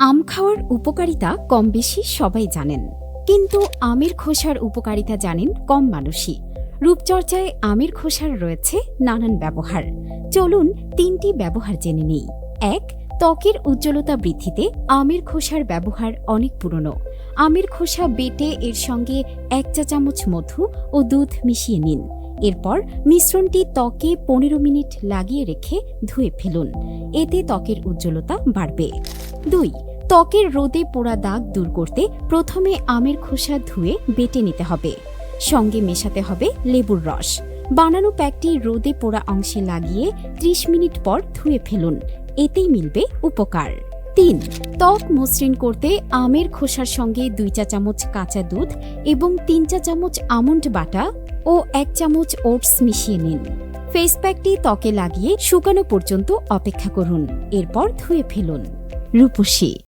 আম খাওয়ার উপকারিতা কম বেশি সবাই জানেন। কিন্তু আমের খোসার উপকারিতা জানেন কম মানুষই। রূপচর্চায় আমের খোসার রয়েছে নানান ব্যবহার। চলুন তিনটি ব্যবহার জেনে নেই। এক, ত্বকের উজ্জ্বলতা বৃদ্ধিতে আমের খোসার ব্যবহার অনেক পুরনো। আমের খোসা বেটে এর সঙ্গে এক চা চামচ মধু ও দুধ মিশিয়ে নিন। এরপর মিশ্রণটি ত্বকে পনেরো মিনিট লাগিয়ে রেখে ধুয়ে ফেলুন। এতে ত্বকের উজ্জ্বলতা বাড়বে। দুই ত্বকের রোদে পোড়া দাগ দূর করতে প্রথমে আমের খোসা ধুয়ে বেটে নিতে হবে। সঙ্গে মেশাতে হবে লেবুর রস। বানানো প্যাকটি রোদে পোড়া অংশে লাগিয়ে ত্রিশ মিনিট পর ধুয়ে ফেলুন। এতেই মিলবে উপকার। তিন, ত্বক মসৃণ করতে আমের খোসার সঙ্গে দুই চা চামচ কাঁচা দুধ এবং তিন চা চামচ আমন্ড বাটা ও এক চামচ ওটস মিশিয়ে নিন। ফেস প্যাকটি ত্বকে লাগিয়ে শুকানো পর্যন্ত অপেক্ষা করুন। এরপর ধুয়ে ফেলুন। রূপসী